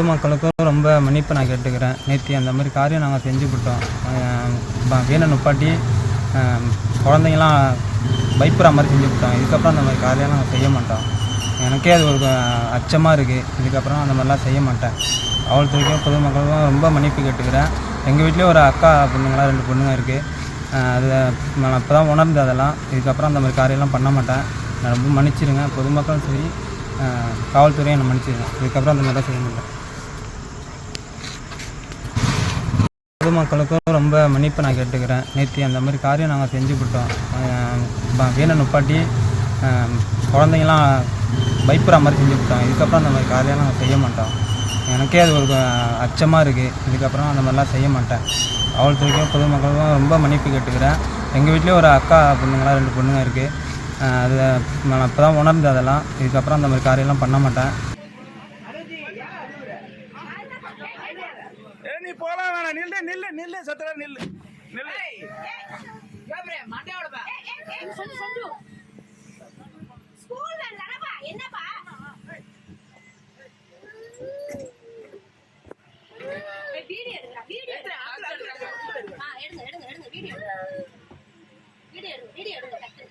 பொதுமக்களுக்கும் ரொம்ப மன்னிப்பு நான் கேட்டுக்கிறேன். நேற்று அந்த மாதிரி காரியம் நாங்கள் செஞ்சு விட்டோம் வீணை நுப்பாட்டி குழந்தைங்களாம் பயப்படுற மாதிரி கொடுத்தோம் இதுக்கப்புறம் அந்த மாதிரி காரியம் நாங்கள் செய்ய மாட்டோம். எனக்கே அது ஒரு அச்சமாக இருக்குது இதுக்கப்புறம் அந்த மாதிரிலாம் செய்ய மாட்டேன். காவல்துறைக்கும் பொதுமக்களுக்கும் ரொம்ப மன்னிப்பு கேட்டுக்கிறேன். எங்கள் வீட்லேயும் ஒரு அக்கா பொண்ணுங்களாம் ரெண்டு பொண்ணுங்க இருக்குது அது நான் இப்போ தான் உணர்ந்தேன் அதெல்லாம். இதுக்கப்புறம் அந்த மாதிரி காரியம்லாம் பண்ண மாட்டேன். நான் ரொம்ப மன்னிச்சிடுங்க பொதுமக்களும் சரி காவல்துறையும் என்னை மன்னிச்சிடுங்க இதுக்கப்புறம் அந்த மாதிரிலாம் செய்ய மாட்டேன். பொதுமக்களுக்கும் ரொம்ப மன்னிப்பு நான் கேட்டுக்கிறேன். நேற்று அந்த மாதிரி காரியம் நாங்கள் செஞ்சு செஞ்சுவிட்டோம் வீணை நுப்பாட்டி குழந்தைங்களாம் பயப்படுற மாதிரி கொடுத்தோம் இதுக்கப்புறம் அந்த மாதிரி காரியம் நாங்கள் செய்ய மாட்டோம். எனக்கே அது ஒரு அச்சமாக இருக்குது இதுக்கப்புறம் அந்த மாதிரிலாம் செய்ய மாட்டேன். அவ்வளோத்துக்கும் பொதுமக்களுக்கும் ரொம்ப மன்னிப்பு கேட்டுக்கிறேன். எங்கள் வீட்லேயும் ஒரு அக்கா பொண்ணுங்களாம் ரெண்டு பொண்ணுங்க இருக்குது அது நான் இப்போ தான் உணர்ந்தேன் அதெல்லாம். இதுக்கப்புறம் அந்த மாதிரி காரியம்லாம் பண்ண மாட்டேன். நீ போலாம் வேணாம். நில்லு நில்லு நில்லு சத்தரா நில்லு. நில்லு. என்னப்பா? வீடியோ எடுங்க வீடியோ எடுங்க எடுங்க எடுங்க வீடியோ வீடியோ எடுங்க வீடியோ எடுங்க டக்கு.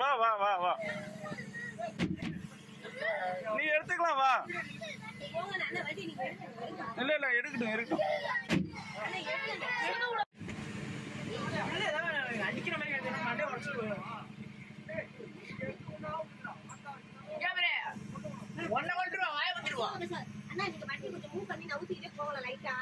வா வா வா வா. நீ எடுத்துக்கலாம் வா. இல்ல இல்ல எடுக்கட்டும் எடுக்கட்டும். அடிக்கிற மாதிரி மண்டே உடச்சு ஒன்ன வந்துருவா வாய வந்துருவா அண்ணா நீங்க வண்டி கொஞ்சம் மூவ் பண்ணி நவுத்திக்கிட்டே போகல லைட்டா